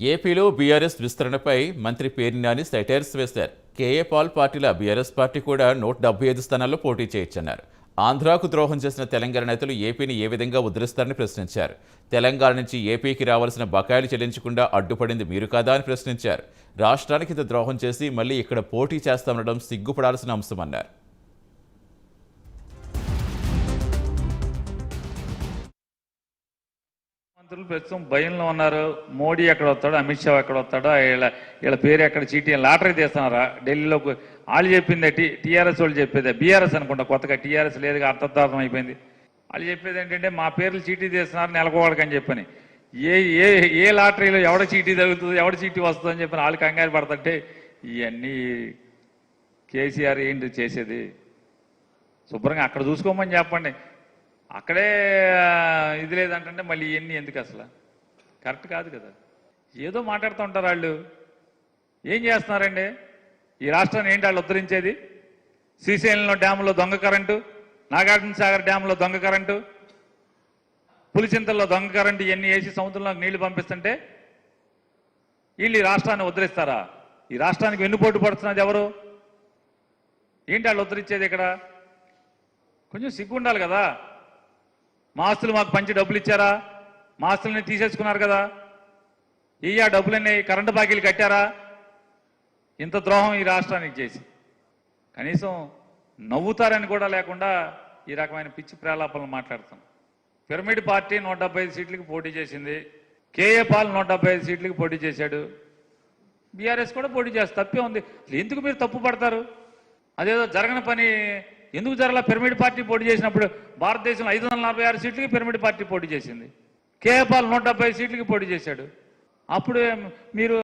ఏపీలో బీఆర్ఎస్ విస్తరణపై మంత్రి పేర్ని సెటైర్స్ వేశారు. కేఏ పాల్ పార్టీల బీఆర్ఎస్ పార్టీ కూడా నూట డెబ్బై ఐదు స్థానాల్లో పోటీ చేయొచ్చన్నారు. ఆంధ్రాకు ద్రోహం చేసిన తెలంగాణ నేతలు ఏపీని ఏ విధంగా ఉద్ధరిస్తారని ప్రశ్నించారు. తెలంగాణ నుంచి ఏపీకి రావాల్సిన బకాయిలు చెల్లించకుండా అడ్డుపడింది మీరు కాదా అని ప్రశ్నించారు. రాష్ట్రానికి ఇంత ద్రోహం చేసి మళ్ళీ ఇక్కడ పోటీ చేస్తామనడం సిగ్గుపడాల్సిన అంశమన్నారు. మంత్రులు ప్రస్తుతం భయంలో ఉన్నారు. మోడీ ఎక్కడ వస్తాడో? అమిత్ షా ఎక్కడ వస్తాడో? వీళ్ళ వీళ్ళ పేరు ఎక్కడ? చీటీ లాటరీ తీస్తున్నారా? ఢిల్లీలోకి వాళ్ళు చెప్పిందే టీ టీఆర్ఎస్ వాళ్ళు చెప్పేదే. బీఆర్ఎస్ అనుకుంటా కొత్తగా టీఆర్ఎస్ లేదుగా అర్థదార్థం అయిపోయింది. వాళ్ళు చెప్పేది ఏంటంటే మా పేర్లు చీటీ తీస్తున్నారు నెలకోవాడికి అని చెప్పని. ఏ ఏ ఏ లాటరీలో ఎవడ చీటీ తగులుతుంది ఎవడ చీటీ వస్తుంది అని చెప్పని వాళ్ళు కంగారు పడుతుంటే ఇవన్నీ కేసీఆర్ ఏంటి చేసేది? శుభ్రంగా అక్కడ చూసుకోమని చెప్పండి. అక్కడే ఇది లేదంటే మళ్ళీ ఇవన్నీ ఎందుకు అసలు? కరెక్ట్ కాదు కదా. ఏదో మాట్లాడుతూ ఉంటారు వాళ్ళు. ఏం చేస్తున్నారండి? ఈ రాష్ట్రాన్ని ఏంటి వాళ్ళు ఉద్ధరించేది? శ్రీశైలంలో డ్యాములో దొంగ కరెంటు నాగార్జున సాగర్ డ్యాములో దొంగ కరెంటు పులిచింతల్లో దొంగ కరెంటు ఇవన్నీ వేసి సముద్రంలోకి నీళ్ళు పంపిస్తుంటే వీళ్ళు ఈ రాష్ట్రాన్ని ఉద్ధరిస్తారా? ఈ రాష్ట్రానికి వెన్నుపోటు పడుతున్నది ఎవరు? ఏంటి వాళ్ళు ఉద్ధరించేది ఇక్కడ? కొంచెం సిగ్గు ఉండాలి కదా. మాస్తులు మాకు పంచి డబ్బులు ఇచ్చారా? మా తీసేసుకున్నారు కదా. ఇయ్యా డబ్బులన్నీ కరెంటు బాకీలు కట్టారా? ఇంత ద్రోహం ఈ రాష్ట్రానికి చేసి. కనీసం నవ్వుతారని కూడా లేకుండా ఈ రకమైన పిచ్చి ప్రేలాపనలు మాట్లాడుతాం పిరమిడ్ పార్టీ నూట డెబ్బై ఐదు సీట్లకి పోటీ చేసింది. కేఏ పాల్ నూట డెబ్బై ఐదు సీట్లకి పోటీ చేశాడు. బీఆర్ఎస్ కూడా పోటీ చేస్తారు తప్పే ఉంది. ఎందుకు మీరు తప్పు పడతారు? అదేదో జరగని పని ఎందుకు జరగల? పిరమిడ్ పార్టీ పోటీ చేసినప్పుడు భారతదేశంలో ఐదు వందల నలభై ఆరు సీట్లకి పిరమిడ్ పార్టీ పోటీ చేసింది. కేపాల్ నూట డెబ్బై సీట్లకి పోటీ చేశాడు. అప్పుడు మీరు